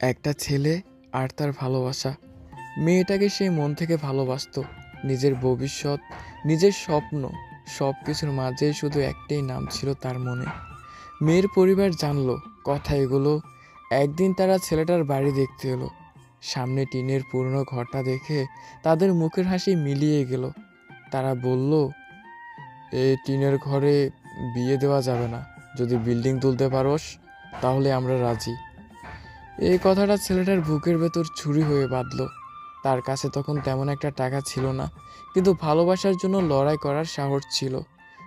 একটা ছেলে আর তার ভালোবাসা। মেয়েটাকে সে মন থেকে ভালোবাসতো। নিজের ভবিষ্যৎ, নিজের স্বপ্ন সব কিছুর মাঝে শুধু একটাই নাম ছিল তার মনে। মেয়ের পরিবার জানলো কথা এগুলো। একদিন তারা ছেলেটার বাড়ি দেখতে এলো। সামনে টিনের পুরনো ঘরটা দেখে তাদের মুখের হাসি মিলিয়ে গেল। তারা বলল এই টিনের ঘরে বিয়ে দেওয়া যাবে না। যদি বিল্ডিং তুলতে পারোস, তাহলে আমরা রাজি। এই কথাটা ছেলেটার বুকের ভেতর ছুরি হয়ে বাঁধলো। তার কাছে তখন তেমন একটা টাকা ছিল না, কিন্তু ভালোবাসার জন্য লড়াই করার সাহস ছিল।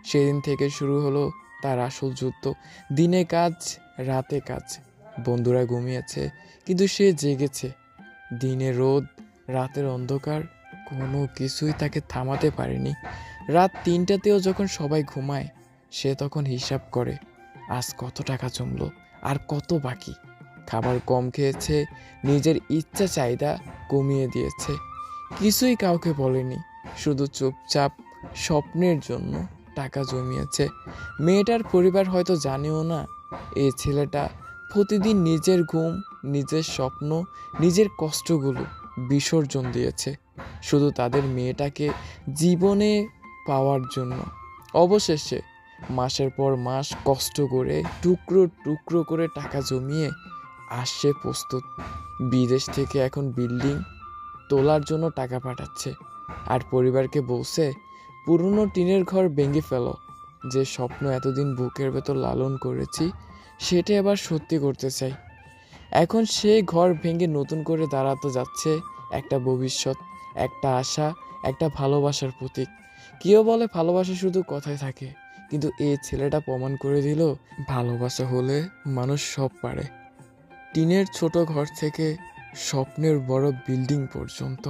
সেদিন থেকে শুরু হলো তার আসল যুদ্ধ। দিনে কাজ, রাতে কাজ। বন্ধুরা ঘুমিয়েছে, কিন্তু সে জেগেছে। দিনে রোদ, রাতের অন্ধকার, কোনো কিছুই তাকে থামাতে পারেনি। রাত তিনটাতেও যখন সবাই ঘুমায়, সে তখন হিসাব করে, আজ কত টাকা জমলো, আর কত বাকি? খাবার কম খেয়েছে, নিজের ইচ্ছা চাহিদা কমিয়ে দিয়েছে। কিছুই কাউকে বলেনি, শুধু চুপচাপ স্বপ্নের জন্য টাকা জমিয়েছে। মেয়েটার পরিবার হয়তো জানেও না এই ছেলেটা প্রতিদিন নিজের ঘুম, নিজের স্বপ্ন, নিজের কষ্টগুলো বিসর্জন দিয়েছে। শুধু তাদের মেয়েটাকে জীবনে পাওয়ার জন্য। অবশেষে মাসের পর মাস কষ্ট করে টুকরো টুকরো করে টাকা জমিয়ে আসছে প্রস্তুত। বিদেশ থেকে এখন বিল্ডিং তোলার জন্য টাকা পাঠাচ্ছে। আর পরিবারকে বলছে, পুরনো টিনের ঘর ভেঙে ফেলো। যে স্বপ্ন এতদিন বুকের ভেতর লালন করেছি, সেটা এবার সত্যি করতে চাই। এখন সেই ঘর ভেঙে নতুন করে দাঁড়াতে যাচ্ছে একটা ভবিষ্যৎ, একটা আশা, একটা ভালোবাসার প্রতীক। কেউ বলে ভালোবাসা শুধু কথায় থাকে, কিন্তু এই ছেলেটা প্রমাণ করে দিল, ভালোবাসা হলে মানুষ সব পারে। টিনের ছোট ঘর থেকে স্বপ্নের বড় বিল্ডিং পর্যন্ত।